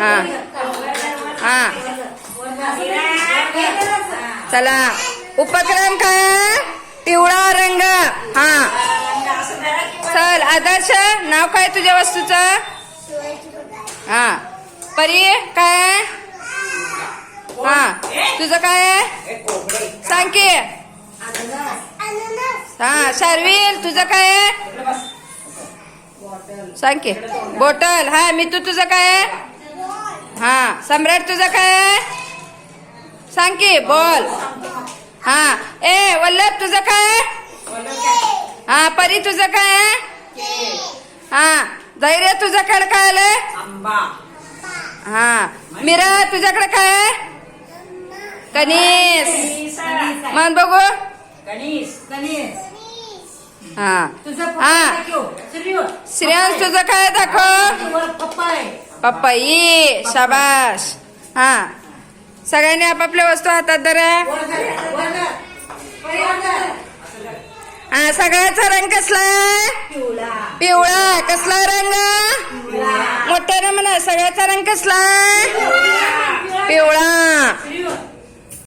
हा. हा. चला. उपक्रम काय? पिवळा रंग. हा. चल आदर्श नाव काय तुझ्या वस्तूचं? हा. परी काय? हा. तुझं काय? आहे? सांग की. हा शार्विल तुझं काय? आहे? सांग की. बॉटल. हा मी तू तुझं काय? आहे? हा. सम्राट तुझं काय आहे? सांग की बोल. हा. ए वल्लभ तुझं काय आहे? हा परी तुझं काय आहे? हा. धैर्य तुझ्याकडे काय आलंय? हा. मीरा तुझ्याकडे काय आहे? कणीस. मन बघू. हा. तुझं हा. श्रीव श्रेयांश तुझं काय आहे? दाखव. पप्पाय पप्पाई शाबाश हा. सगळ्यांनी आपापल्या वस्तू हातात धरा. हा सगळ्याचा रंग कसला? पिवळा. कसला रंग? मोठ्यानं म्हणा सगळ्याचा रंग कसला? पिवळा.